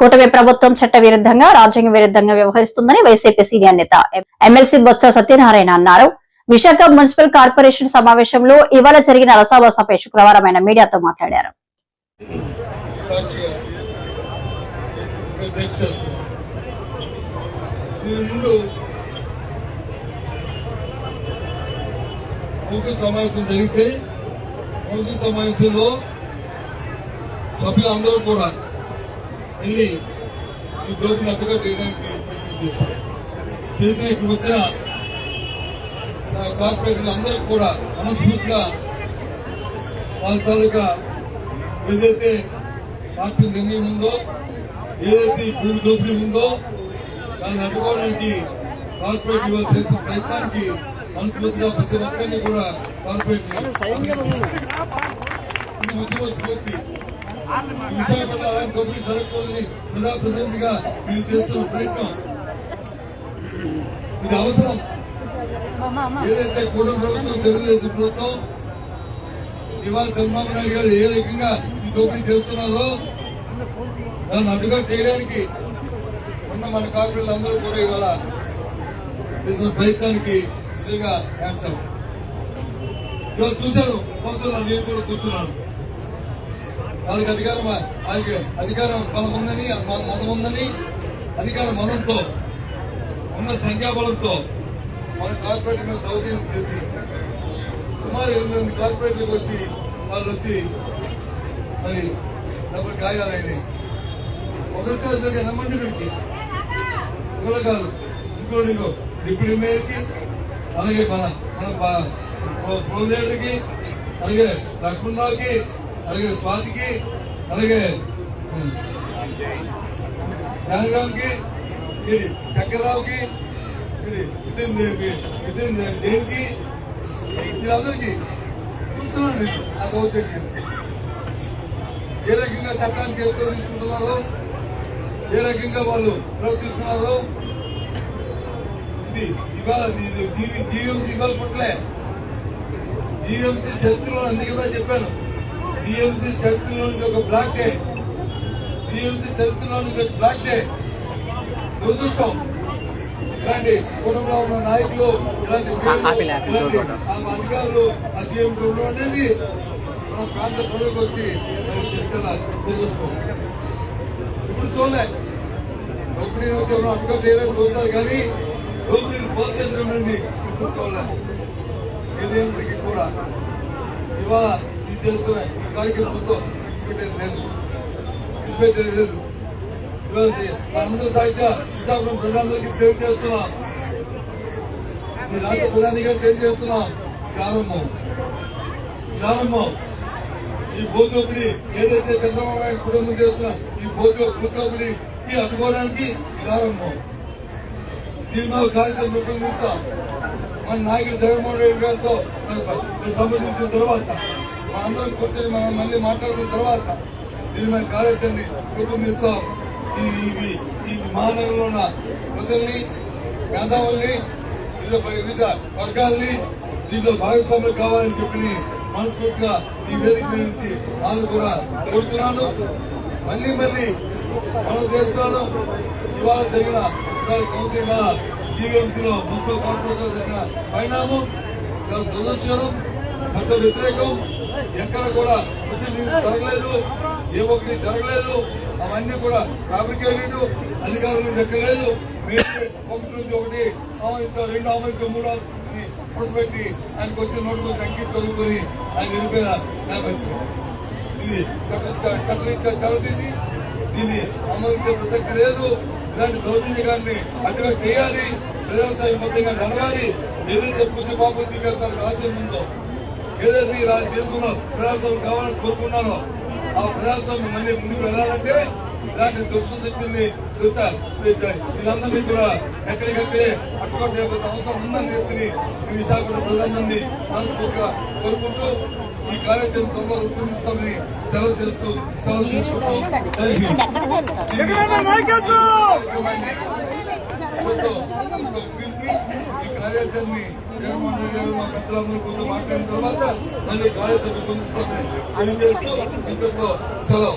కూటమి ప్రభుత్వం చట్ట విరుద్ధంగా రాజ్యాంగ విరుద్ధంగా వ్యవహరిస్తుందని వైసీపీ సీనియర్ నేత ఎమ్మెల్సీ బొత్స సత్యనారాయణ అన్నారు. విశాఖ మున్సిపల్ కార్పొరేషన్ సమావేశంలో ఇవాళ జరిగిన రసాభాసపై శుక్రవారం ఆయన మీడియాతో మాట్లాడారు. సమావేశం జరిగితే సమావేశంలో సభ్యులందరూ కూడా వెళ్ళి ఈ అడ్డుగా చేయడానికి ప్రయత్నం చేశారు. చేసిన ఇక్కడ వచ్చిన కార్పొరేటర్లు అందరూ కూడా మనస్ఫూర్తిగా వాళ్ళ తాలూకా ఏదైతే పార్టీ నిర్ణయం ఉందో ఏదైతే ఈ భూమి దోపిడీ ఉందో దాన్ని అడ్డుకోవడానికి కార్పొరేట్ ఇవాళ చేసిన ప్రయత్నానికి మనస్ఫూర్తిగా ప్రతి ఒక్కరిని కూడా కార్పొరేట్ ఇది ఉద్యమ స్ఫూర్తి. విశాఖపట్నం అలాంటి దోపిడీ జరగకూడదని ప్రజాప్రతినిధిగా మీరు చేస్తున్న ప్రయత్నం. ఇది అవసరం. ఏదైతే కూటమి ప్రభుత్వం తెలుగుదేశం ప్రభుత్వం ఇవాళ చంద్రబాబు నాయుడు గారు ఏ రకంగా ఈ దోపిడీ చేస్తున్నారో దాన్ని అడ్డుగా చేయడానికి ఉన్న మన కార్పొరేట్లు అందరూ కూడా ఇవాళ చేసిన ప్రయత్నానికి నిజంగా హ్యాండ్సప్ ఇవాళ చూశాను కౌన్సిల్లో నేను కూడా కూర్చున్నాను. వారికి అధికారం ఆయనకి అధికారం బలం ఉందని మతం ఉందని అధికార మతంతో ఉన్న సంఖ్యాబలంతో మన కార్పొరేట్ మీద దౌర్జన్యం చేసి సుమారు ఎనిమిది కార్పొరేట్లకు వచ్చి వాళ్ళు వచ్చి మరి డబ్బులు గాయాలైనవి ఒకరికి ఇద్దరికి నమ్మండి వీరికి ఒకరు కాదు ఇంక్లూడింగ్ డిప్యూటీ మేయర్కి అలాగే మన మన ఫ్లోర్ అలాగే లక్ష్మణరావుకి అలాగే స్వాతికి అలాగే జానరావుకి ఇది శంకర్రావుకి ఇది నితిన్ దేవ్కి నితిన్ దేవ్కి వీళ్ళందరికీ చూస్తున్నాను ఆ దౌర్జన్యం. ఏ రకంగా చట్టానికి ఎక్కువ తీసుకుంటున్నారో ఏ రకంగా వాళ్ళు ప్రవర్తిస్తున్నారో ఇది ఇవాళ ఇది జీవీఎంసీ ఇవాళ పుట్టలే. జీవీఎంసీ చరిత్రలో అన్ని కూడా చెప్పాను జీఎంసీ చరిత్రలోని ఒక బ్లాక్ డే జీఎంసీ చరిత్రలోని ఒక బ్లాక్ డే దురదృష్టం. ఇలాంటి కుటుంబంలో ఉన్న నాయకులు ఇలాంటి అధికారులు జీఎంసీ ఉండడం అనేది మన ప్రాంత ప్రజలకు వచ్చి దురదృష్టం. ఇప్పుడు చూడలే. దోపిడీ ఎవరు అడ్డుగా చేయలేదు చూస్తారు కానీ దోపిడీని ప్రోత్సహించడం ఇప్పుడు చూడలే. ఏదేమిటికి కూడా ఇవాళ ఇది చేస్తున్న ఈ కార్యక్రమంతో విడిచిపెట్టేది లేదు విడిచిపెట్టేది లేదు ఇవాళ మనందరూ సాహిత్య విశాఖపట్నం ప్రజలందరికీ తెలియజేస్తున్నాం ఈ రాష్ట్ర ప్రధానిగా తెలియజేస్తున్నాం ప్రారంభం ప్రారంభం ఈ భూదోపిడి ఏదైతే చంద్రబాబు నాయుడు కుటుంబం చేస్తున్నా ఈ భూదో భూదోపిడికి అడ్డుకోవడానికి ప్రారంభం దీని మీద కార్యక్రమం రూపొందిస్తాం మన నాయకుడు జగన్మోహన్ రెడ్డి గారితో మరి సంబంధించిన తర్వాత మనందరం కొట్టి మనం మళ్ళీ మాట్లాడుకున్న తర్వాత దీని మీద కార్యక్రమాన్ని రూపొందిస్తాం. ఈ ఈ మహానగరంలో ఉన్న ప్రజల్ని మేధావుల్ని వివిధ వర్గాల్ని దీంట్లో భాగస్వాములు కావాలని చెప్పి మనస్ఫూర్తిగా ఈ వేదిక మీద వాళ్ళు కూడా కోరుతున్నాను. మళ్ళీ మళ్ళీ మన దేశంలో ఇవాళ జరిగిన ఇవాళ కౌన్సిల్ టీవీఎంసీలో మున్సిపల్ కార్పొరేషన్ జరిగిన పరిణామం చాలా దురదృష్టం చట్ట వ్యతిరేకం ఎక్కడ కూడా ముస్లిం జరగలేదు ఏ ఒక్కటి జరగలేదు అవన్నీ కూడా ఫ్యాబ్రికేటెడ్ అధికారులు దక్కలేదు. మీరు ఒకటి నుంచి ఒకటి ఆమెతో రెండు ఆమెతో మూడు అని పెట్టి ఆయనకు వచ్చిన నోట్లో తగ్గి చదువుకొని ఆయన నిలిపోయిన నేపథ్యం ఇది చట్టరీత్యా దీన్ని అమలు ప్రసక్తి లేదు. ఇలాంటి దౌర్జన్యాన్ని అడ్డుగా చేయాలి. ప్రజాస్వామ్య మొత్తంగా నడవాలి. ఏదైతే పూజ పాపం తీసుకెళ్తారు రాజ్యం ఉందో ఏదైతే ఈ రాజ్యం చేసుకున్నారో ప్రజాస్వామ్యం కావాలని కోరుకున్నారో ఆ ప్రజాస్వామ్యం మళ్ళీ ముందుకు వెళ్ళాలంటే ఇలాంటి దుష్ట చెప్పింది వీళ్ళందరినీ కూడా ఎక్కడికక్కడే అట్టుకొట్టే అవసరం ఉందని చెప్పి ఈ విశాఖపట్నం ప్రజలందరినీ మనస్ఫూర్తిగా కోరుకుంటూ ఈ కార్యక్రమం తొందరగా రూపొందిస్తామని సెలవు చేస్తూ సెలవు తీసుకుంటూ. కార్యక్రమాన్ని ఇంకొక- జగన్మోహన్ రెడ్డి గారు మా పెద్దలందరూ కొంచెం మాట్లాడిన తర్వాత మళ్ళీ కార్యాచరణ పొందిస్తామని తెలియజేస్తూ ఇంతతో సెలవు.